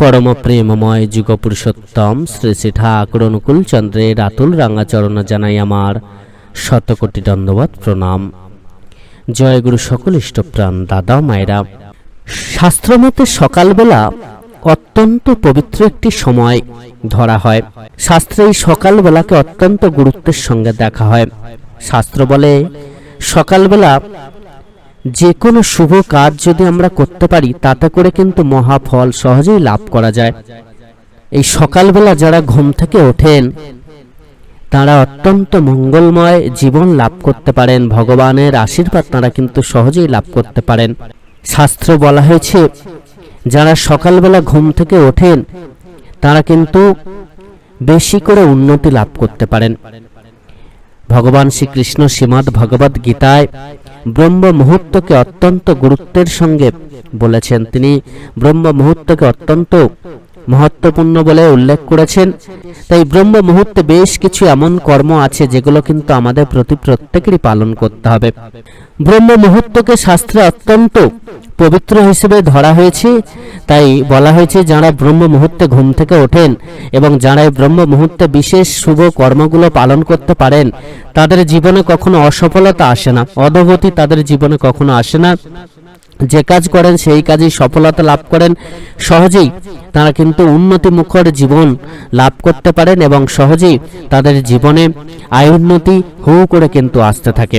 পরম প্রেমময় যুগপুরুষোত্তম শ্রী শ্রী ঠাকুর অনুকূল চন্দ্রের আতুল রাঙাচরণ জানাই আমার শতকোটি দণ্ডবত প্রণাম। জয় গুরু সকল ইষ্টপ্রাণ। দাদা, মায়েরা, শাস্ত্রমতে সকালবেলা অত্যন্ত পবিত্র একটি সময় ধরা হয়। শাস্ত্রে এই সকালবেলাকে অত্যন্ত গুরুত্বের সঙ্গে দেখা হয়। শাস্ত্র বলে, সকালবেলা যে কোনো শুভ কাজ যদি আমরা করতে পারি, তাতে করে কিন্তু মহাফল সহজেই লাভ করা যায়। এই সকালবেলা যারা ঘুম থেকে ওঠেন, তারা অত্যন্ত মঙ্গলময় জীবন লাভ করতে পারেন, ভগবানের আশীর্বাদ তারা কিন্তু সহজেই লাভ করতে পারেন। শাস্ত্র বলা হয়েছে, যারা সকালবেলা ঘুম থেকে ওঠেন, তারা কিন্তু বেশি করে উন্নতি লাভ করতে পারেন। ভগবান শ্রীকৃষ্ণ শ্রীমদ ভগবত গীতায় ব্রহ্ম মুহূর্তকে অত্যন্ত গুরুত্বের সঙ্গে বলেছেন তিনি। ব্রহ্ম মুহূর্তকে অত্যন্ত মহত্বপূর্ণ বলে উল্লেখ করেছেন। তাই ব্রহ্ম মুহূর্তে বেশ কিছু এমন কর্ম আছে যেগুলো কিন্তু আমাদের প্রতি প্রত্যেকেরই পালন করতে হবে। ব্রহ্ম মুহূর্তকে শাস্ত্রে অত্যন্ত পবিত্র হিসেবে ধরা হয়েছে। তাই বলা হয়েছে, যারা ব্রহ্ম মুহূর্তে ঘুম থেকে ওঠেন এবং যারা ব্রহ্ম মুহূর্তে বিশেষ শুভ কর্মগুলো পালন করতে পারেন, তাদের জীবনে কখনো অসফলতা আসে না। অধগতি তাদের জীবনে কখনো আসে না। যে কাজ করেন, সেই কাজেই সফলতা লাভ করেন। সহজেই তারা কিন্তু উন্নতি মুখর জীবন লাভ করতে পারেন এবং সহজেই তাদের জীবনে আয় উন্নতি হু করে কিন্তু আসতে থাকে।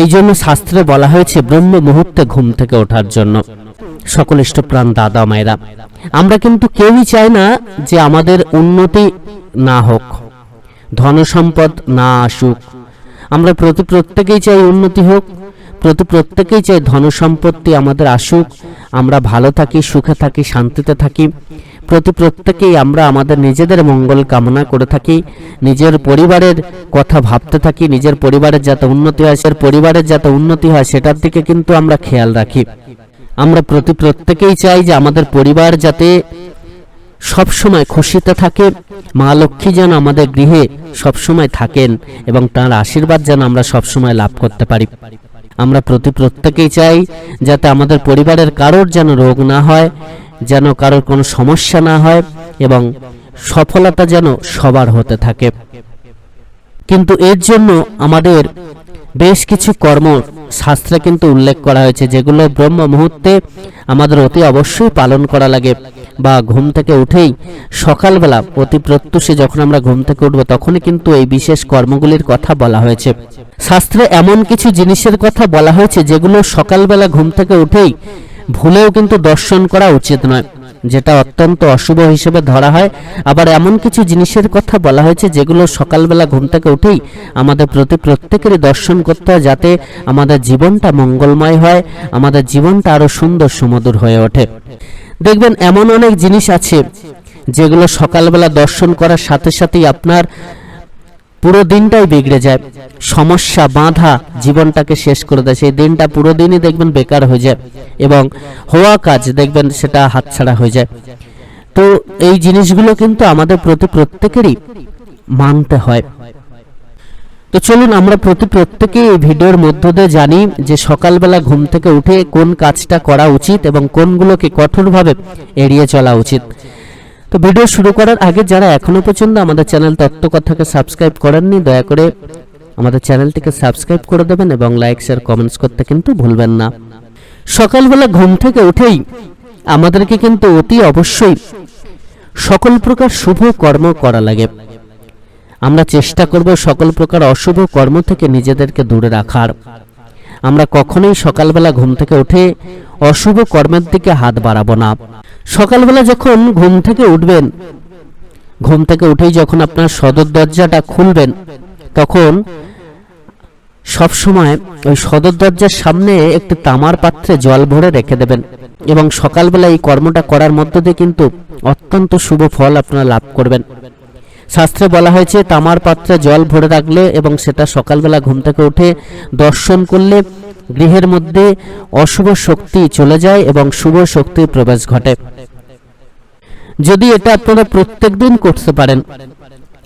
এই জন্য শাস্ত্রে বলা হয়েছে, ব্রহ্ম মুহূর্তে ঘুম থেকে ওঠার জন্য। সকল ইষ্টপ্রাণ দাদা মায়েরা, আমরা কিন্তু কেউই চাই না যে আমাদের উন্নতি না হোক ধন সম্পদ না আসুক। আমরা প্রতি প্রত্যেকেই চাই উন্নতি হোক প্রত্যেকেই চাই ধন সম্পত্তি আমাদের আসুক, আমরা ভালো থাকি, সুখে থাকি, শান্তিতে থাকি। প্রতি প্রত্যেকেই আমরা আমাদের নিজেদের মঙ্গল কামনা করে থাকি, নিজের পরিবারের কথা ভাবতে থাকি, নিজের পরিবারের যাতে উন্নতি হয় সে পরিবারের যাতে উন্নতি হয়, সেটার দিকে কিন্তু আমরা খেয়াল রাখি। আমরা প্রতি প্রত্যেকেই চাই যে আমাদের পরিবার যাতে সব সময় খুশিতে থাকে, মা লক্ষ্মী যেন আমাদের গৃহে সব সময় থাকেন এবং তার আশীর্বাদ যেন আমরা সব সময় লাভ করতে পারি। আমরা প্রতি প্রত্যেকেই চাই যাতে আমাদের পরিবারের কারোর যেন রোগ না হয়, যেন কারোর কোনো সমস্যা না হয় এবং সফলতা যেন সবার হতে থাকে। কিন্তু এর জন্য আমাদের বেশ কিছু কর্ম শাস্ত্রে কিন্তু উল্লেখ করা হয়েছে, যেগুলো ব্রহ্ম মুহূর্তে আমাদের অতি অবশ্যই পালন করা লাগে। বা ঘুম থেকে উঠেই সকালবেলা অতি প্রত্যুষে যখন আমরা ঘুম থেকে উঠবো, তখনই কিন্তু এই বিশেষ কর্মগুলির কথা বলা হয়েছে। শাস্ত্রে এমন কিছু জিনিসের কথা বলা হয়েছে যেগুলো সকালবেলা ঘুম থেকে উঠেই ভুলেও কিন্তু দর্শন করা উচিত নয়। যেটা অত্যন্ত অশুভ হিসেবে ধরা হয়। আবার এমন কিছু জিনিসের কথা বলা হয়েছে যেগুলো সকালবেলা ঘুম থেকে উঠেই আমাদের প্রতি প্রত্যেকেরই দর্শন করতে হয় যাতে আমাদের জীবনটা মঙ্গলময় হয়, আমাদের জীবনটা আরও সুন্দর সুমধুর হয়ে ওঠে। দেখবেন এমন অনেক জিনিস আছে যেগুলো সকালবেলা দর্শন করার সাথে সাথেই আপনার পুরো দিনটাই বিগড়ে যায়। সমস্যা, বাধা জীবনটাকে শেষ করে দেয়। সেই দিনটা পুরো দিনই দেখবেন বেকার হয়ে যায় এবং হওয়া কাজ দেখবেন সেটা হাতছাড়া হয়ে যায়। তো এই জিনিসগুলো কিন্তু আমাদের প্রতি প্রত্যেকেরই মানতে হয়। তো চলুন আমরা প্রতি প্রত্যেকে এই ভিডিওর মধ্য দিয়ে জানি যে সকালবেলা ঘুম থেকে উঠে কোন কাজটা করা উচিত এবং কোনগুলোকে কঠোরভাবে এড়িয়ে চলা উচিত। তো ভিডিও শুরু করার আগে যারা এখনও পর্যন্ত আমাদের চ্যানেল তত্ত্বকথাকে সাবস্ক্রাইব করেননি, দয়া করে আমাদের চ্যানেলটিকে সাবস্ক্রাইব করে দেবেন এবং লাইক, শেয়ার, কমেন্টস করতে কিন্তু ভুলবেন না। সকালবেলা ঘুম থেকে উঠেই আমাদেরকে কিন্তু অতি অবশ্যই সকল প্রকার শুভ কর্ম করা লাগে। আমরা চেষ্টা করব সকল প্রকার অশুভ কর্ম থেকে নিজেদেরকে দূরে রাখার। আমরা কখনোই সকালবেলা ঘুম থেকে উঠে অশুভ কর্মের দিকে হাত বাড়াবো না। সকালবেলা যখন ঘুম থেকে উঠবেন, ঘুম থেকে উঠেই যখন আপনার সদর দরজাটা খুলবেন, তখন সব সময় ওই সদর দরজার সামনে একটি তামার পাত্রে জল ভরে রেখে দেবেন এবং সকালবেলা এই কর্মটা করার মধ্য দিয়ে কিন্তু অত্যন্ত শুভ ফল আপনারা লাভ করবেন। শাস্ত্রে বলা হয়েছে, তামার পাত্রে জল ভরে রাখলে এবং সেটা সকালবেলা ঘুম থেকে উঠে দর্শন করলে গৃহের মধ্যে অশুভ শক্তি চলে যায় এবং শুভ শক্তির প্রবেশ ঘটে। যদি এটা আপনারা প্রত্যেক দিন করতে পারেন।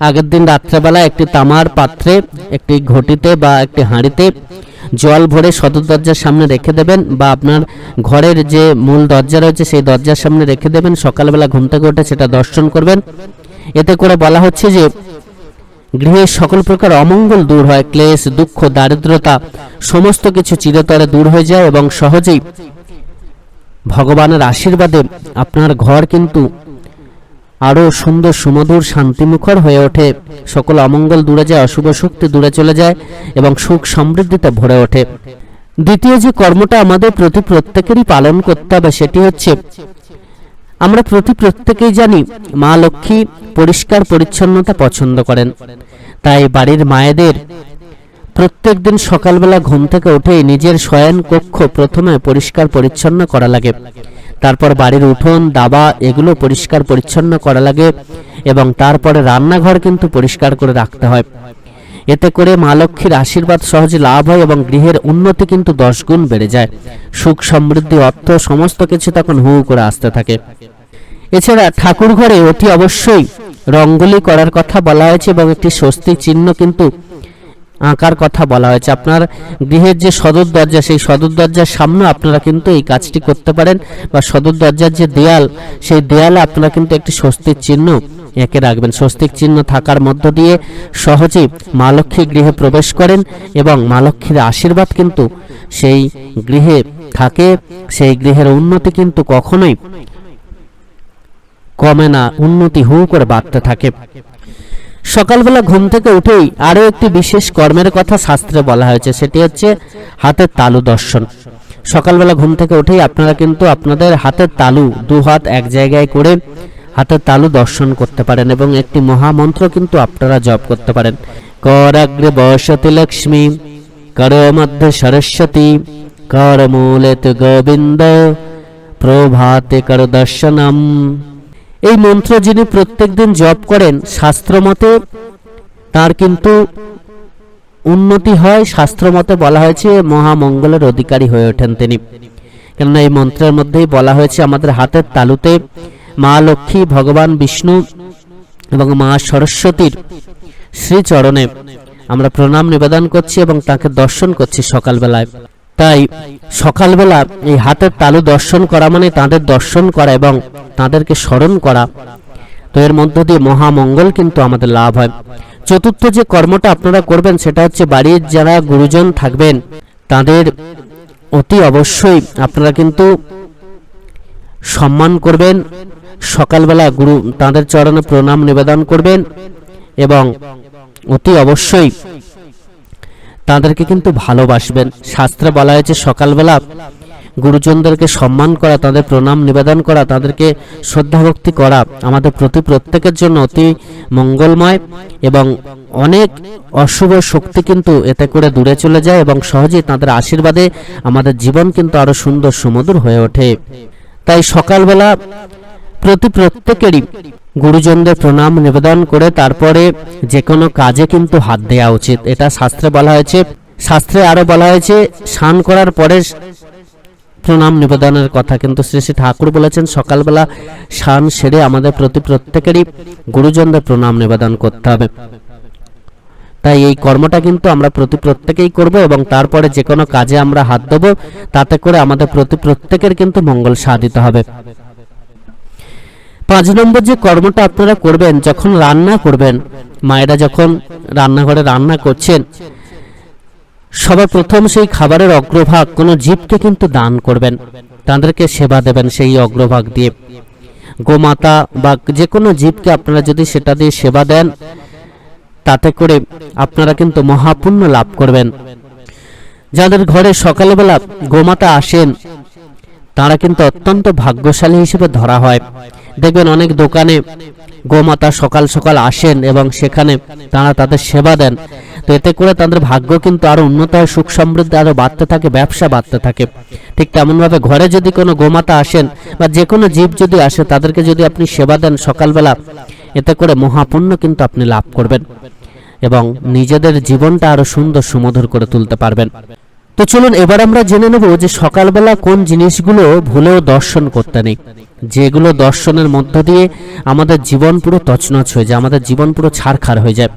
আগের দিন রাত্রেবেলা একটি তামার পাত্রে, একটি ঘটিতে বা একটি হাঁড়িতে জল ভরে সদর দরজার সামনে রেখে দেবেন বা আপনার ঘরের যে মূল দরজা রয়েছে সেই দরজার সামনে রেখে দেবেন, সকালবেলা ঘুম থেকে উঠে সেটা দর্শন করবেন। এতে করে বলা হচ্ছে যে গৃহের সকল প্রকার অমঙ্গল দূর হয়, ক্লেশ, দুঃখ, দারিদ্রতা, সমস্ত কিছু চিরতরে দূর হয়ে যায় এবং সহজেই ভগবানের আশীর্বাদে আপনার ঘর কিন্তু আরও সুন্দর সুমধুর শান্তিমুখর হয়ে ওঠে। সকল অমঙ্গল দূরে যায়, অশুভ শক্তি দূরে চলে যায় এবং সুখ সমৃদ্ধিতে ভরে ওঠে। দ্বিতীয় যে কর্মটা আমাদের প্রতি প্রত্যেকেরই পালন করতে হবে সেটি হচ্ছে, আমরা প্রতি প্রত্যেকেই জানি, মা লক্ষ্মী পরিষ্কার পরিচ্ছন্নতা পছন্দ করেন। তাই বাড়ির মায়েদের প্রত্যেক দিন সকালবেলা ঘুম থেকে উঠেই নিজের শয়ন কক্ষ প্রথমে পরিষ্কার পরিচ্ছন্ন করা লাগে। তারপর বাড়ির উঠোন, দাবা এগুলো পরিষ্কার পরিচ্ছন্ন করা লাগে এবং তারপরে রান্নাঘর কিন্তু পরিষ্কার করে রাখতে হয়। এতে করে মা লক্ষ্মীর আশীর্বাদ সহজে লাভ হয় এবং গৃহের উন্নতি কিন্তু দশ গুণ বেড়ে যায়। সুখ, সমৃদ্ধি, অর্থ সমস্ত কিছু তখন হু করে আসতে থাকে। এছাড়া ঠাকুর ঘরে অতি অবশ্যই রঙ্গোলি করার কথা বলা হয়েছে এবং একটি স্বস্তি চিহ্ন কিন্তু আঁকার কথা বলা হয়েছে। আপনার গৃহের যে সদর দরজা, সেই সদর দরজার সামনে আপনারা কিন্তু এই কাজটি করতে পারেন বা সদর দরজার যে দেয়াল, সেই দেয়ালে আপনারা কিন্তু একটি স্বস্তির চিহ্ন এঁকে রাখবেন। স্বস্তিক চিহ্ন থাকার মধ্য দিয়ে সহজেই মা লক্ষ্মী গৃহে প্রবেশ করেন এবং মা লক্ষ্মীর আশীর্বাদ কিন্তু সেই গৃহে থাকে। সেই গৃহের উন্নতি কিন্তু কখনোই কমে না, উন্নতি হু করে বাড়তে থাকে। সকালবেলা ঘুম থেকে উঠেই আরও একটি বিশেষ কর্মের কথা শাস্ত্রে বলা হয়েছে, সেটি হচ্ছে হাতের তালু দর্শন। সকালবেলা ঘুম থেকে উঠেই আপনারা কিন্তু আপনাদের হাতের তালু দু হাত এক জায়গায় করে হাতের তালু দর্শন করতে পারেন এবং একটি মহামন্ত্র কিন্তু আপনারা জপ করতে পারেন। করাগ্রে বসতি লক্ষ্মী, কর মধ্যে সরস্বতী, কর মূলে গোবিন্দ, প্রভাতে কর দর্শনম। এই মন্ত্র যিনি প্রত্যেকদিন জপ করেন শাস্ত্রমতে, তার কিন্তু উন্নতি হয়। শাস্ত্রমতে বলা হয়েছে, মহামঙ্গলের অধিকারী হয়ে ওঠেন তিনি। কেননা এই মন্ত্রের মধ্যেই বলা হয়েছে, আমাদের হাতের তালুতে মা লক্ষ্মী, ভগবান বিষ্ণু এবং মা সরস্বতীর শ্রীচরণে আমরা প্রণাম নিবেদন করছি এবং তাকে দর্শন করছি সকালবেলায়। তাই সকালবেলা এই হাতের তালু দর্শন করা মানে তাদের দর্শন করা এবং তাদেরকে স্মরণ করা। তো এর মধ্য দিয়ে মহামঙ্গল কিন্তু আমাদের লাভ হয়। চতুর্থ যে কর্মটা আপনারা করবেন সেটা হচ্ছে বাড়ির যারা গুরুজন থাকবেন, তাদের অতি অবশ্যই আপনারা কিন্তু সম্মান করবেন। সকালবেলা গুরু তাদের চরণে প্রণাম নিবেদন করবেন এবং অতি অবশ্যই তাদেরকে কিন্তু ভালোবাসবেন। শাস্ত্রে বলা হয়েছে, সকালবেলা গুরুজনদেরকে সম্মান করা, তাদের প্রণাম, নিবেদন করা, তাদেরকে শ্রদ্ধা ভক্তি করা আমাদের প্রতি প্রত্যেকের জন্য অতি মঙ্গলময় এবং অনেক অশুভ শক্তি কিন্তু এতে করে দূরে চলে যায় এবং সহজেই তাদের আশীর্বাদে আমাদের জীবন কিন্তু আরও সুন্দর সুমধুর হয়ে ওঠে। তাই সকালবেলা প্রতি প্রত্যেকেরই গুরুজনদের প্রণাম, নিবেদন করে তারপরে যে কোনো কাজে কিন্তু হাত দেওয়া উচিত। এটা শাস্ত্রে বলা হয়েছে। শাস্ত্রে আরও বলা হয়েছে, স্নান করার পরে প্রণাম, নিবেদনের কথা কিন্তু শ্রী শ্রী ঠাকুর বলেছেন। সকালবেলা স্নান সেরে আমাদের প্রতি প্রত্যেকেরই গুরুজনদের প্রণাম, নিবেদন করতে হবে। তাই এই কর্মটা কিন্তু আমরা প্রতি প্রত্যেকেই করব এবং তারপরে যে কোনো কাজে আমরা হাত দেবো, তাতে করে আমাদের প্রতি প্রত্যেকের কিন্তু মঙ্গল সাধিত হবে। পাঁচ নম্বর যে কর্মটা আপনারা করবেন, যখন রান্না করবেন, মায়েরা যখন রান্নাঘরে রান্না করছেন সবার প্রথম সেই খাবারের অগ্রভাগ কোনো জীবকে কিন্তু দান করবেন। তাদেরকে সেবা দেবেন সেই অগ্রভাগ দিয়ে। গোমাতা বা যে কোনো জীবকে আপনারা যদি সেটা দিয়ে সেবা দেন, তাতে করে আপনারা কিন্তু মহাপুণ্য লাভ করবেন। যাদের ঘরে সকালবেলা গোমাতা আসেন, তারা কিন্তু অত্যন্ত ভাগ্যশালী হিসেবে ধরা হয়। দেখবেন অনেক দোকানে গোমাতা সকাল সকাল আসেন এবং সেখানে তারা তাদের সেবা দেন। তো এতে করে তাদের ভাগ্য কিন্তু আরও উন্নত হয়, সুখ সমৃদ্ধি আরও বাড়তে থাকে, ব্যবসা বাড়তে থাকে। ঠিক তেমনভাবে ঘরে যদি কোনো গোমাতা আসেন বা যে কোনো জীব যদি আসে, তাদেরকে যদি আপনি সেবা দেন সকালবেলা, এতে করে মহাপুণ্য কিন্তু আপনি লাভ করবেন এবং নিজেদের জীবনটা আরও সুন্দর সুমধুর করে তুলতে পারবেন। তো চলুন এবার আমরা জেনে নেব যে সকালবেলা কোন জিনিসগুলো ভুলেও দর্শন করতে নেই। যেগুলো দর্শনের মধ্য দিয়ে আমাদের জীবন পুরো তছনছ হয়ে যায়, আমাদের জীবন পুরো ছাড়খার হয়ে যায়।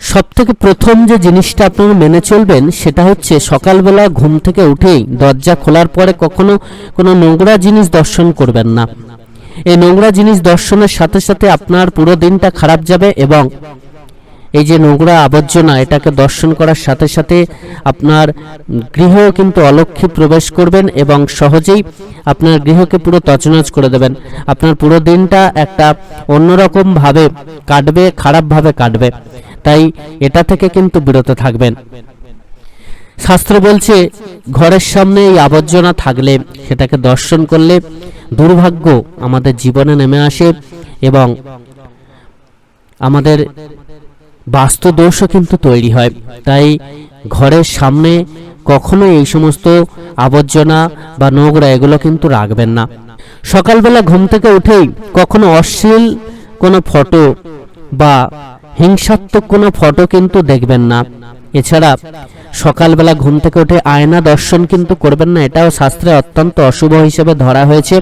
সব থেকে প্রথম যে জিনিসটা আপনারা মেনে চলবেন সেটা হচ্ছে সকালবেলা ঘুম থেকে উঠেই দরজা খোলার পরে কখনো কোনো নোংরা জিনিস দর্শন করবেন না। এই নোংরা জিনিস দর্শনের সাথে সাথে আপনার পুরো দিনটা খারাপ যাবে এবং এই যে নোংরা আবর্জনা, এটাকে দর্শন করার সাথে সাথে আপনার গৃহেও কিন্তু অলক্ষী প্রবেশ করবেন এবং সহজেই আপনার গৃহকে পুরো তছনছ করে দেবেন। আপনার পুরো দিনটা একটা অন্যরকম ভাবে কাটবে, খারাপভাবে কাটবে। তাই এটা থেকে কিন্তু বিরত থাকবেন। শাস্ত্র বলছে, ঘরের সামনে এই আবর্জনা থাকলে সেটাকে দর্শন করলে দুর্ভাগ্য আমাদের জীবনে নেমে আসে এবং আমাদের বাস্তু দোষও কিন্তু তৈরি হয়। তাই ঘরের সামনে কখনো এই সমস্ত আবর্জনা বা নোংরা এগুলো কিন্তু রাখবেন না। সকালবেলা ঘুম থেকে উঠেই কখনো অশ্লীল কোনো ফটো বা হিংসাত্মক কোনো ফটো কিন্তু দেখবেন না। এছাড়া সকালবেলা ঘুম থেকে উঠে আয়না দর্শন কিন্তু করবেন না, এটাও শাস্ত্রে অত্যন্ত অশুভ হিসেবে ধরা হয়েছে।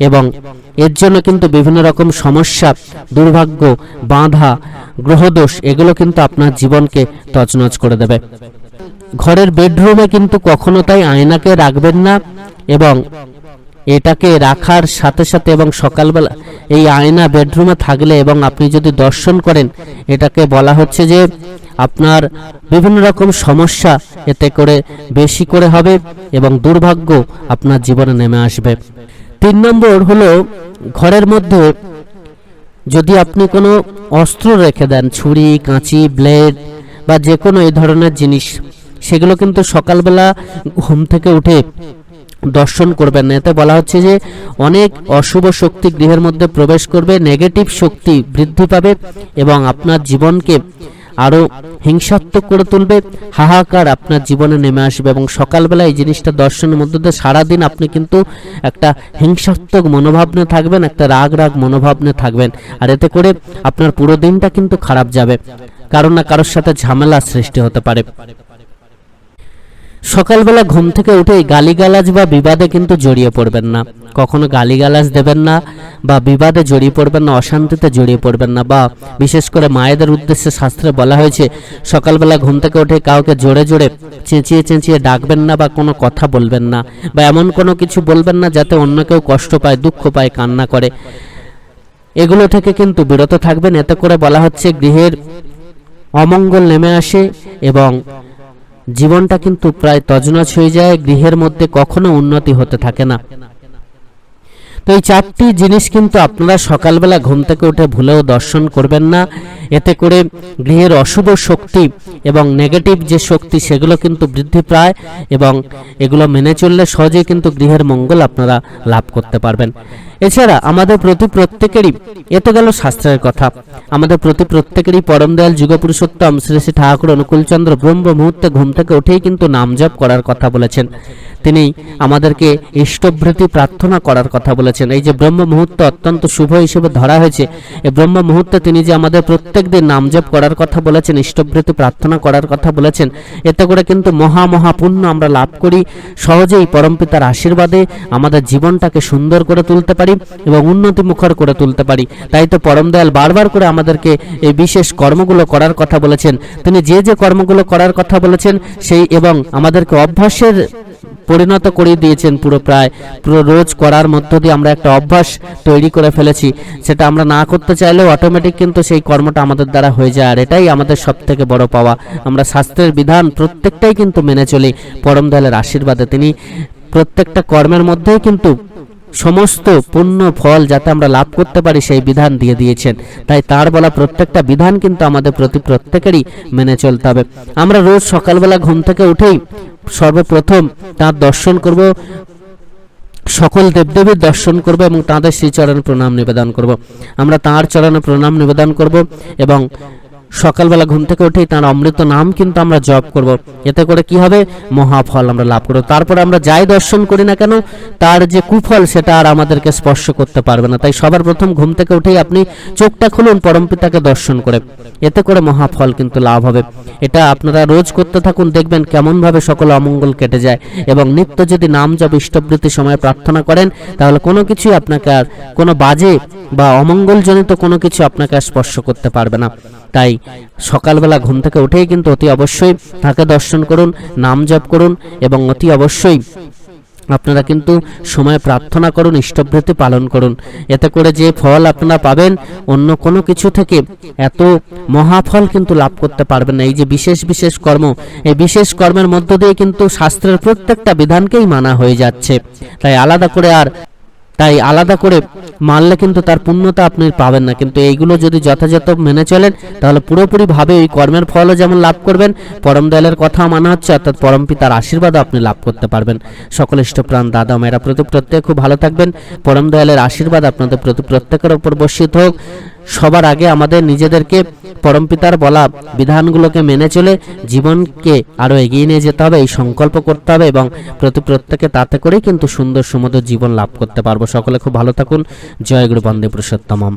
এবং এর জন্য কিন্তু বিভিন্ন রকম সমস্যা, দুর্ভাগ্য, বাধা, গ্রহদোষ, এগুলো কিন্তু আপনার জীবনকে তছনছ করে দেবে। ঘরের বেডরুমে কিন্তু কখনো তাই আয়নাকে রাখবেন না এবং এটাকে রাখার সাথে সাথে এবং সকালবেলা এই আয়না বেডরুমে থাকলে এবং আপনি যদি দর্শন করেন, এটাকে বলা হচ্ছে যে আপনার বিভিন্ন রকম সমস্যা এতে করে বেশি করে হবে এবং দুর্ভাগ্য আপনার জীবনে নেমে আসবে। তিন নম্বর হলো ঘরের মধ্যে যদি আপনি কোনো অস্ত্র রেখে দেন, ছুরি, কাঁচি, ব্লেড বা যে কোনো এই ধরনের জিনিস, সেগুলো কিন্তু সকালবেলা ঘুম থেকে উঠে দর্শন করবেন। না এতে বলা হচ্ছে যে অনেক অশুভ শক্তি গৃহের মধ্যে প্রবেশ করবে, নেগেটিভ শক্তি বৃদ্ধি পাবে এবং আপনার জীবনকে আরও হিংসাত্মক করে তুলবে, হাহাকার আপনার জীবনে নেমে আসবে এবং সকালবেলা এই জিনিসটা দর্শনের মধ্যে দিয়ে সারাদিন আপনি কিন্তু একটা হিংসাত্মক মনোভাব নিয়ে থাকবেন, একটা রাগ রাগ মনোভাব নিয়ে থাকবেন। আর এতে করে আপনার পুরো দিনটা কিন্তু খারাপ যাবে, কারণ না কারোর সাথে ঝামেলা সৃষ্টি হতে পারে। সকালবেলা ঘুম থেকে উঠেই গালিগালাজ বা বিবাদে কিন্তু জড়িয়ে পড়বেন না। কখনো গালিগালাজ দেবেন না বা বিবাদে জড়িয়ে পড়বেন না, অশান্তিতে জড়িয়ে পড়বেন না বা বিশেষ করে মায়েদের উদ্দেশ্যে শাস্ত্রে বলা হয়েছে, সকালবেলা ঘুম থেকে উঠে কাউকে জোরে জোরে চেঁচিয়ে চেঁচিয়ে ডাকবেন না বা কোনো কথা বলবেন না বা এমন কোনো কিছু বলবেন না যাতে অন্য কেউ কষ্ট পায়, দুঃখ পায়, কান্না করে। এগুলো থেকে কিন্তু বিরত থাকবেন। এতে করে বলা হচ্ছে গৃহের অমঙ্গল নেমে আসে এবং জীবনটা কিন্তু প্রায় তজনজ হয়ে যায়, গৃহের মধ্যে কখনো উন্নতি হতে থাকে না। তো এই চারটি জিনিস কিন্তু আপনারা সকালবেলা ঘুম থেকে উঠে ভুলেও দর্শন করবেন না। এতে করে গৃহের অশুভ শক্তি এবং নেগেটিভ যে শক্তি, সেগুলো কিন্তু বৃদ্ধি পায় এবং এগুলো মেনে চললে সহজেই কিন্তু গৃহের মঙ্গল আপনারা লাভ করতে পারবেন। এছাড়া আমাদের প্রতি প্রত্যেকেরই এ তো গেল শাস্ত্রের কথা। আমাদের প্রতি প্রত্যেকেরই পরম দয়াল যুগপুরুষোত্তম শ্রী শ্রী ঠাকুর অনুকূলচন্দ্র ব্রহ্ম মুহূর্তে ঘুম থেকে উঠেই কিন্তু নাম জপ করার কথা বলেছেন। তিনি আমাদেরকে ইষ্টভৃতি প্রার্থনা করার কথা বলেছেন। এই যে ব্রহ্ম মুহূর্ত অত্যন্ত শুভ হিসেবে ধরা হয়েছে এই ব্রহ্ম মুহূর্তে তিনি যে আমাদের প্রত্যেক দিন নাম জপ করার কথা বলেছেন, ইষ্টভৃতি প্রার্থনা করার কথা বলেছেন, এতে করে কিন্তু মহা মহাপুণ্য আমরা লাভ করি। সহজেই পরমপিতার আশীর্বাদে আমাদের জীবনটাকে সুন্দর করে তুলতে পারি। এবং উন্নতি মুখর করে তুলতে পারি। তাই তো পরম দয়াল বারবার করে আমাদেরকে এই বিশেষ কর্মগুলো করার কথা বলেছেন। তিনি যে যে কর্মগুলো করার কথা বলেছেন, সেই এবং আমাদেরকে অভ্যাসের পরিণত করে দিয়েছেন পুরো প্রায়, পুরো রোজ করার মধ্য দিয়ে আমরা একটা অভ্যাস তৈরি করে ফেলেছি। সেটা আমরা না করতে চাইলেও অটোমেটিক কিন্তু সেই কর্মটা আমাদের দ্বারা হয়ে যায়। আর এটাই আমাদের সব থেকে বড় পাওয়া। আমরা শাস্ত্রের বিধান প্রত্যেকটাই কিন্তু মেনে চলি। পরম দয়ালের আশীর্বাদে তিনি প্রত্যেকটা কর্মের মধ্যেই কিন্তু সমস্ত পুণ্য ফল যাতে আমরা লাভ করতে পারি সেই বিধান দিয়ে দিয়েছেন। তাই তার বলা প্রত্যেকটা বিধান কিন্তু আমাদের প্রতি প্রত্যেকেরই মেনে চলতে হবে। আমরা রোজ সকালবেলা ঘুম থেকে উঠেই সর্বপ্রথম তার দর্শন করব, সকল দেবদেবীর দর্শন করব এবং তাঁদের শ্রীচরণে প্রণাম নিবেদন করব। আমরা তাঁর চরণে প্রণাম নিবেদন করব এবং সকালবেলা ঘুম থেকে উঠেই তার অমৃত নাম কিন্তু আমরা জপ করব। এতে করে কি হবে? মহাফল আমরা লাভ করব। তারপরে আমরা যাই দর্শন করি না কেন, তার যে কুফল সেটা আর আমাদেরকে স্পর্শ করতে পারবে না। তাই সবার প্রথম ঘুম থেকে উঠেই আপনি চোখটা খুলুন পরমপিতাকে দর্শন করে। এতে করে মহাফল কিন্তু লাভ হবে। এটা আপনারা রোজ করতে থাকুন, দেখবেন কেমনভাবে সকল অমঙ্গল কেটে যায় এবং নিত্য যদি নাম জপ, ইষ্টবৃত্তি সময় প্রার্থনা করেন, তাহলে কোনো কিছুই আপনাকে আর কোনো বাজে বা অমঙ্গলজনিত কোনো কিছু আপনাকে আর স্পর্শ করতে পারবে না। তাই সকালবেলা ঘুম থেকে উঠেই কিন্তু অতি অবশ্যই তাকে দর্শন করুন, নাম জপ করুন এবং অতি অবশ্যই আপনারা কিন্তু সময় প্রার্থনা করুন, ইষ্টভৃতি পালন করুন। এতে করে যে ফল আপনারা পাবেন, অন্য কোনো কিছু থেকে এত মহাফল কিন্তু লাভ করতে পারবেন না। এই যে বিশেষ বিশেষ কর্ম, এই বিশেষ কর্মের মধ্য দিয়ে কিন্তু শাস্ত্রের প্রত্যেকটা বিধানকেই মানা হয়ে যাচ্ছে। তাই আলাদা করে আর তাই আলাদা করে মানলে কিন্তু তার পূর্ণতা আপনি পাবেন না। কিন্তু এইগুলো যদি যথাযথ মেনে চলেন, তাহলে পুরোপুরিভাবে ওই কর্মের ফলও যেমন লাভ করবেন, পরম দয়ালের কথা মানা হচ্ছে, অর্থাৎ পরম পিতার আশীর্বাদও আপনি লাভ করতে পারবেন। সকল ইষ্টপ্রাণ দাদা মেয়েরা প্রতি প্রত্যেক খুব ভালো থাকবেন। পরম দয়ালের আশীর্বাদ আপনাদের প্রতি প্রত্যেকের ওপর বর্ষিত হোক। সবার আগে আমাদের নিজেদেরকে পরমপিতার বলা বিধানগুলোকে মেনে চলে জীবনকে আরও এগিয়ে নিয়ে যেতে হবে, এই সংকল্প করতে হবে এবং প্রতি প্রত্যেকে তাতে করেই কিন্তু সুন্দর সুমধুর জীবন লাভ করতে পারব। সকলে খুব ভালো থাকুন। জয় গুরু বন্দে পুরুষোত্তমম